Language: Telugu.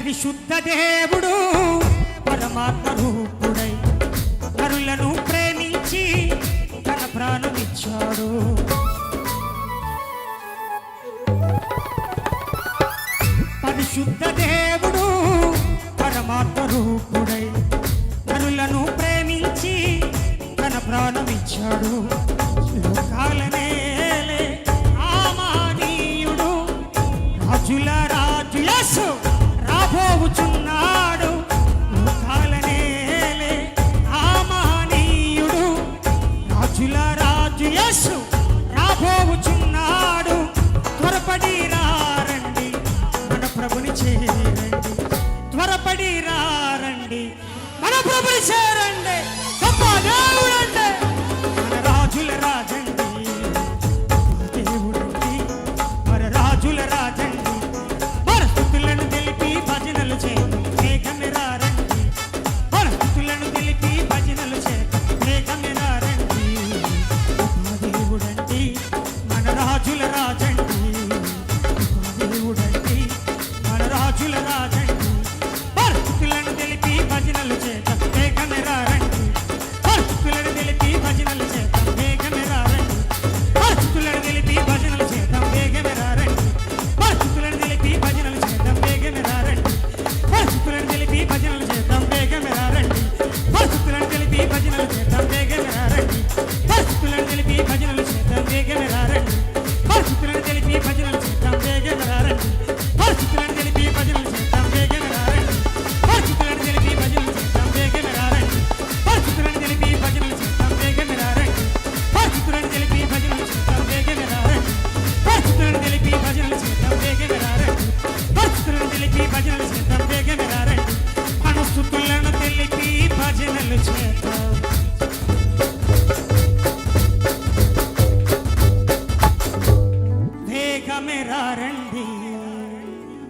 పరిశుద్ధ దేవుడు పరమాత్మ రూపుడై నరులను ప్రేమించి తన ప్రాణమిచ్చాడు. పరిశుద్ధ దేవుడు పరమాత్మ రూపుడై నరులను ప్రేమించి తన ప్రాణమిచ్చాడు. లోకాలనే రాజు యేసు రాబోవుచున్నాడు త్వరపడి రండి. మన ప్రభుని చేరండి. త్వరపడి రండి. మన ప్రభుని చేరండి. frente al